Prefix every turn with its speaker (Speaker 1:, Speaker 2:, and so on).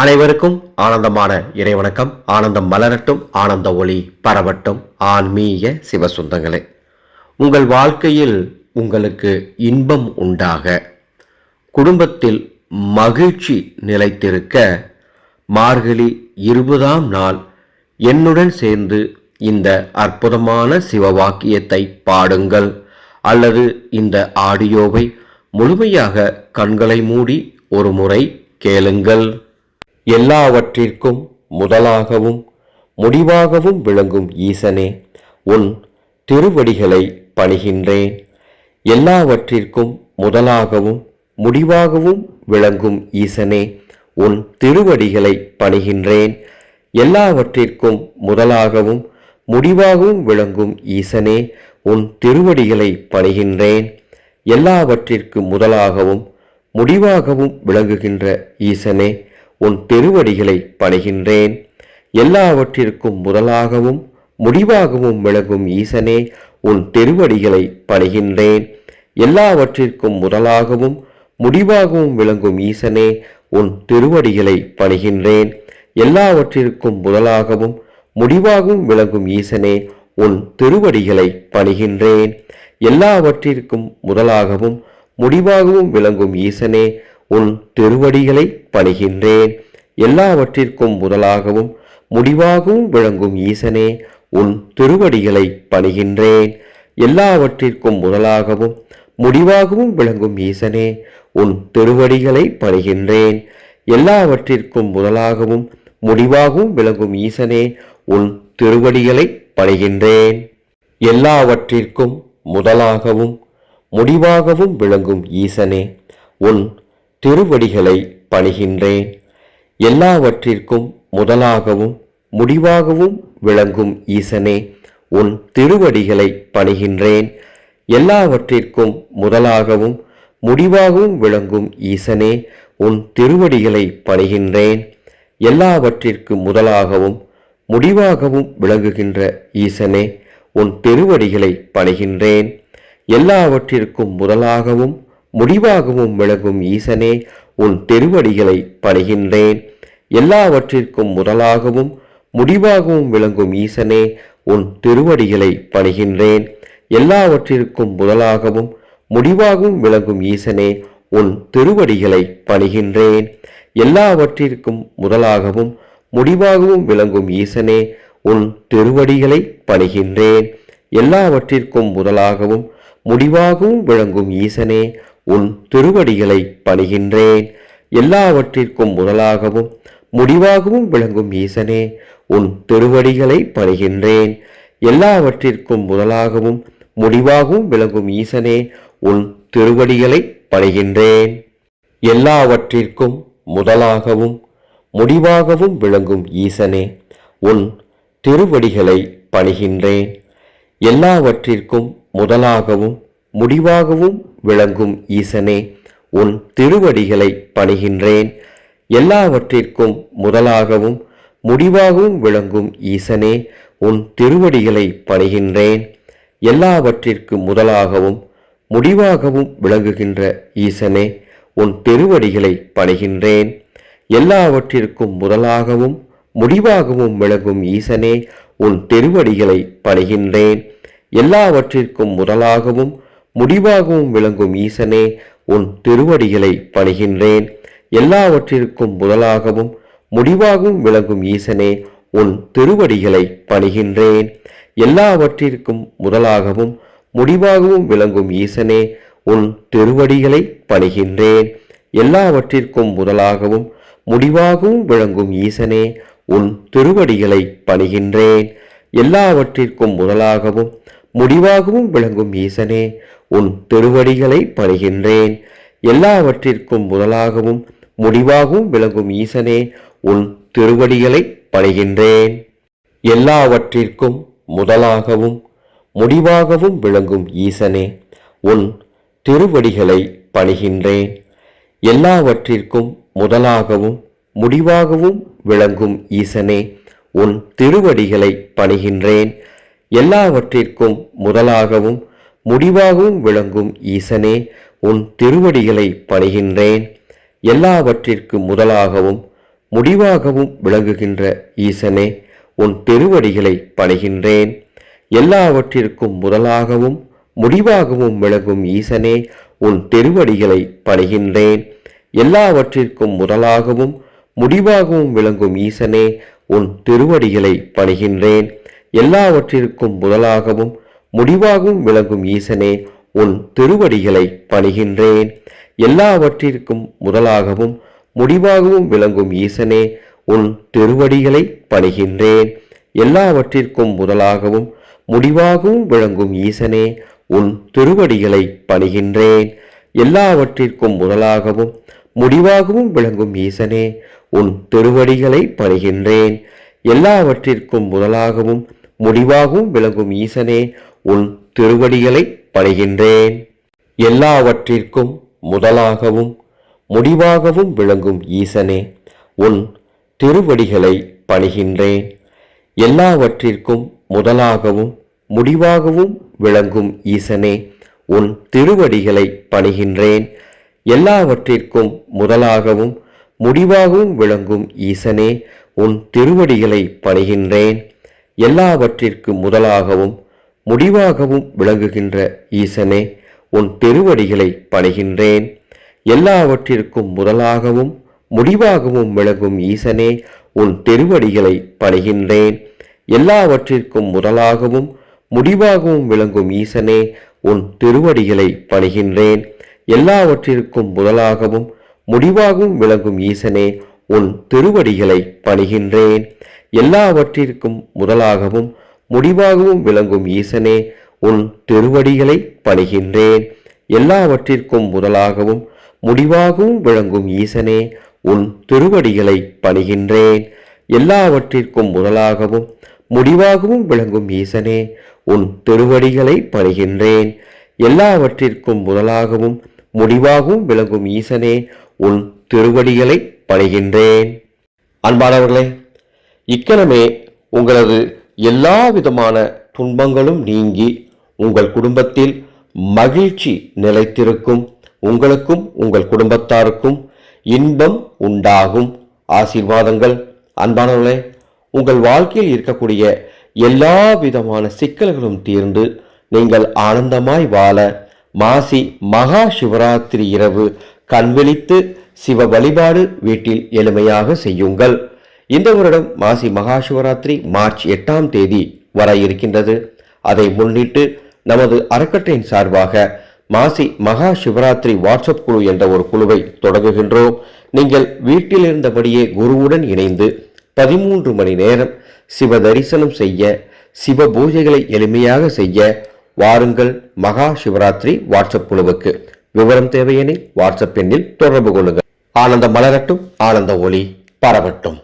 Speaker 1: அனைவருக்கும் ஆனந்தமான இறைவணக்கம். ஆனந்தம் மலரட்டும் ஆனந்த ஒளி பரவட்டும். ஆன்மீக சிவசுந்தங்களே உங்கள் வாழ்க்கையில் உங்களுக்கு இன்பம் உண்டாக. குடும்பத்தில் மகிழ்ச்சி நிலைத்திருக்க மார்கழி இருபதாம் நாள் என்னுடன் சேர்ந்து இந்த அற்புதமான சிவவாக்கியத்தை பாடுங்கள். அல்லது இந்த ஆடியோவை முழுமையாக கண்களை மூடி ஒரு முறை கேளுங்கள். எல்லாவற்றிற்கும் முதலாகவும் முடிவாகவும் விளங்கும் ஈசனே உன் திருவடிகளை பணிகின்றேன். எல்லாவற்றிற்கும் முதலாகவும் முடிவாகவும் விளங்கும் ஈசனே உன் திருவடிகளை பணிகின்றேன். எல்லாவற்றிற்கும் முதலாகவும் முடிவாகவும் விளங்கும் ஈசனே உன் திருவடிகளை பணிகின்றேன். எல்லாவற்றிற்கு முதலாகவும் முடிவாகவும் விளங்குகின்ற ஈசனே உன் திருவடிகளை பணிகின்றேன். எல்லாவற்றிற்கும் முதலாகவும் முடிவாகவும் விளங்கும் ஈசனே உன் திருவடிகளை பணிகின்றேன். எல்லாவற்றிற்கும் முதலாகவும் முடிவாகவும் விளங்கும் ஈசனே உன் திருவடிகளை பணிகின்றேன். எல்லாவற்றிற்கும் முதலாகவும் முடிவாகவும் விளங்கும் ஈசனே உன் திருவடிகளை பணிகின்றேன். எல்லாவற்றிற்கும் முதலாகவும் முடிவாகவும் விளங்கும் ஈசனே உன் திருவடிகளை பணிகின்றேன். எல்லாவற்றிற்கும் முதலாகவும் முடிவாகவும் விளங்கும் ஈசனே உன் திருவடிகளை பணிகின்றேன். எல்லாவற்றிற்கும் முதலாகவும் முடிவாகவும் விளங்கும் ஈசனே உன் திருவடிகளை பணிகின்றேன். எல்லாவற்றிற்கும் முதலாகவும் முடிவாகவும் விளங்கும் ஈசனே உன் திருவடிகளை பணிகின்றேன். எல்லாவற்றிற்கும் முதலாகவும் முடிவாகவும் விளங்கும் ஈசனே உன் திருவடிகளை பணிகின்றேன். எல்லாவற்றிற்கும் முதலாகவும் முடிவாகவும் விளங்கும் ஈசனே உன் திருவடிகளை பணிகின்றேன். எல்லாவற்றிற்கும் முதலாகவும் முடிவாகவும் விளங்கும் ஈசனே உன் திருவடிகளை பணிகின்றேன். எல்லாவற்றிற்கு முதலாகவும் முடிவாகவும் விளங்குகின்ற ஈசனே உன் திருவடிகளை பணிகின்றேன். எல்லாவற்றிற்கும் முதலாகவும் முடிவாகவும் விளங்கும் ஈசனே உன் திருவடிகளை பணிகின்றேன். எல்லாவற்றிற்கும் முதலாகவும் முடிவாகவும் விளங்கும் ஈசனே உன் திருவடிகளை பணிகின்றேன். எல்லாவற்றிற்கும் முதலாகவும் முடிவாகவும் விளங்கும் ஈசனே உன் திருவடிகளை பணிகின்றேன். எல்லாவற்றிற்கும் முதலாகவும் முடிவாகவும் விளங்கும் ஈசனே உன் திருவடிகளை பணிகின்றேன். எல்லாவற்றிற்கும் முதலாகவும் முடிவாகவும் விளங்கும் ஈசனே உன் திருவடிகளை பணிகின்றேன். எல்லாவற்றிற்கும் முதலாகவும் முடிவாகவும் விளங்கும் ஈசனே உன் திருவடிகளை பணிகின்றேன். எல்லாவற்றிற்கும் முதலாகவும் முடிவாகவும் விளங்கும் ஈசனே உன் திருவடிகளை பணிகின்றேன். எல்லாவற்றிற்கும் முதலாகவும் முடிவாகவும் விளங்கும் ஈசனே உன் திருவடிகளை பணிகின்றேன். எல்லாவற்றிற்கும் முதலாகவும் முடிவாகவும் விளங்கும் ஈசனே உன் திருவடிகளை பணிகின்றேன். எல்லாவற்றிற்கும் முதலாகவும் முடிவாகவும் விளங்கும் ஈசனே உன் திருவடிகளை பணிகின்றேன். எல்லாவற்றிற்கு முதலாகவும் முடிவாகவும் விளங்குகின்ற ஈசனே உன் திருவடிகளை பணிகின்றேன். எல்லாவற்றிற்கும் முதலாகவும் முடிவாகவும் விளங்கும் ஈசனே உன் திருவடிகளை பணிகின்றேன். எல்லாவற்றிற்கும் முதலாகவும் முடிவாகவும் விளங்கும் ஈசனே உன் திருவடிகளை பணிகின்றேன். எல்லாவற்றிற்கும் முதலாகவும் முடிவாகவும் விளங்கும் ஈசனே உன் திருவடிகளை பணிகின்றேன். எல்லாவற்றிற்கும் முதலாகவும் முடிவாகவும் விளங்கும் ஈசனே உன் திருவடிகளை பணிகின்றேன். எல்லாவற்றிற்கும் முதலாகவும் முடிவாகவும் விளங்கும் ஈசனே உன் திருவடிகளை பணிகின்றேன். எல்லாவற்றிற்கும் முதலாகவும் முடிவாகவும் விளங்கும் ஈசனே உன் திருவடிகளை பணிகின்றேன். எல்லாவற்றிற்கும் முதலாகவும் முடிவாகவும் விளங்கும் ஈசனே உன் திருவடிகளை பணிகின்றேன். எல்லாவற்றிற்கும் முதலாகவும் முடிவாகவும் விளங்கும் ஈசனே உன் திருவடிகளை பணிகின்றேன். எல்லாவற்றிற்கும் முதலாகவும் முடிவாகவும் விளங்கும் ஈசனே உன் திருவடிகளை பணிகின்றேன். எல்லாவற்றிற்கும் முதலாகவும் முடிவாகவும் விளங்கும் ஈசனே உன் திருவடிகளை பணிகின்றேன். எல்லாவற்றிற்கு முதலாகவும் முடிவாகவும் விளங்குகின்ற ஈசனே உன் திருவடிகளை பணிகின்றேன். எல்லாவற்றிற்கும் முதலாகவும் முடிவாகவும் விளங்கும் ஈசனே உன் திருவடிகளை பணிகின்றேன். எல்லாவற்றிற்கும் முதலாகவும் முடிவாகவும் விளங்கும் ஈசனே உன் திருவடிகளை பணிகின்றேன். எல்லாவற்றிற்கும் முதலாகவும் முடிவாகவும் விளங்கும் ஈசனே உன் திருவடிகளை பணிகின்றேன். எல்லாவற்றிற்கும் முதலாகவும் முடிவாகவும் விளங்கும் ஈசனே உன் திருவடிகளை பணிகின்றேன். எல்லாவற்றிற்கும் முதலாகவும் முடிவாகவும் விளங்கும் ஈசனே உன் திருவடிகளை பணிகின்றேன். எல்லாவற்றிற்கும் முதலாகவும் முடிவாகவும் விளங்கும் ஈசனே உன் திருவடிகளை பணிகின்றேன். எல்லாவற்றிற்கும் முதலாகவும் முடிவாகவும் விளங்கும் ஈசனே உன் திருவடிகளை பணிகின்றேன். எல்லாவற்றிற்கும் முதலாகவும் முடிவாகவும் விளங்கும் ஈசனே உன் திருவடிகளை பணிகின்றேன். எல்லாவற்றிற்கும் முதலாகவும் முடிவாகவும் விளங்கும் ஈசனே உன் திருவடிகளை பணிகின்றேன். எல்லாவற்றிற்கும் முதலாகவும் முடிவாகவும் விளங்கும் ஈசனே உன் திருவடிகளை பணிகின்றேன். எல்லாவற்றிற்கு முதலாகவும் முடிவாகவும் விளங்குகின்ற ஈசனே உன் திருவடிகளை பணிகின்றேன். எல்லாவற்றிற்கும் முதலாகவும் முடிவாகவும் விளங்கும் ஈசனே உன் திருவடிகளை பணிகின்றேன். எல்லாவற்றிற்கும் முதலாகவும் முடிவாகவும் விளங்கும் ஈசனே உன் திருவடிகளை பணிகின்றேன். எல்லாவற்றிற்கும் முதலாகவும் முடிவாகவும் விளங்கும் ஈசனே உன் திருவடிகளை பணிகின்றேன். எல்லாவற்றிற்கும் முதலாகவும் முடிவாகவும் விளங்கும் ஈசனே உன் திருவடிகளை பணிகின்றேன். எல்லாவற்றிற்கும் முதலாகவும் முடிவாகவும் விளங்கும் ஈசனே உன் திருவடிகளை பணிகின்றேன். எல்லாவற்றிற்கும் முதலாகவும் முடிவாகவும் விளங்கும் ஈசனே உன் திருவடிகளை பணிகின்றேன். எல்லாவற்றிற்கும் முதலாகவும் முடிவாகவும் விளங்கும் ஈசனே உன் திருவடிகளை பணிகின்றேன். அன்பானவர்களே இக்கணமே உங்களது எல்லா விதமான துன்பங்களும் நீங்கி உங்கள் குடும்பத்தில் மகிழ்ச்சி நிலைத்திருக்கும். உங்களுக்கும் உங்கள் குடும்பத்தாருக்கும் இன்பம் உண்டாகும். ஆசீர்வாதங்கள். அன்பானவர்களே உங்கள் வாழ்க்கையில் இருக்கக்கூடிய எல்லா விதமான சிக்கல்களும் தீர்ந்து நீங்கள் ஆனந்தமாய் வாழ மாசி மகா சிவராத்திரி இரவு கண்விழித்து சிவ வழிபாடு வீட்டில் எளிமையாக செய்யுங்கள். இந்த வருடம் மாசி மகா சிவராத்திரி மார்ச் எட்டாம் தேதி வர இருக்கின்றது. அதை முன்னிட்டு நமது அறக்கட்டளையின் சார்பாக மாசி மகா சிவராத்திரி வாட்ஸ்அப் குழு என்ற ஒரு குழுவை தொடங்குகின்றோம். நீங்கள் வீட்டில் இருந்தபடியே குருவுடன் இணைந்து பதிமூன்று மணி நேரம் சிவ தரிசனம் செய்ய சிவ பூஜைகளை எளிமையாக செய்ய வாருங்கள் மகா சிவராத்திரி வாட்ஸ்அப் குழுவுக்கு. விவரம் தேவையெனில் வாட்ஸ்அப் எண்ணில் தொடர்பு கொள்ளுங்கள். ஆனந்த மலரட்டும் ஆனந்த ஒளி பரவட்டும்.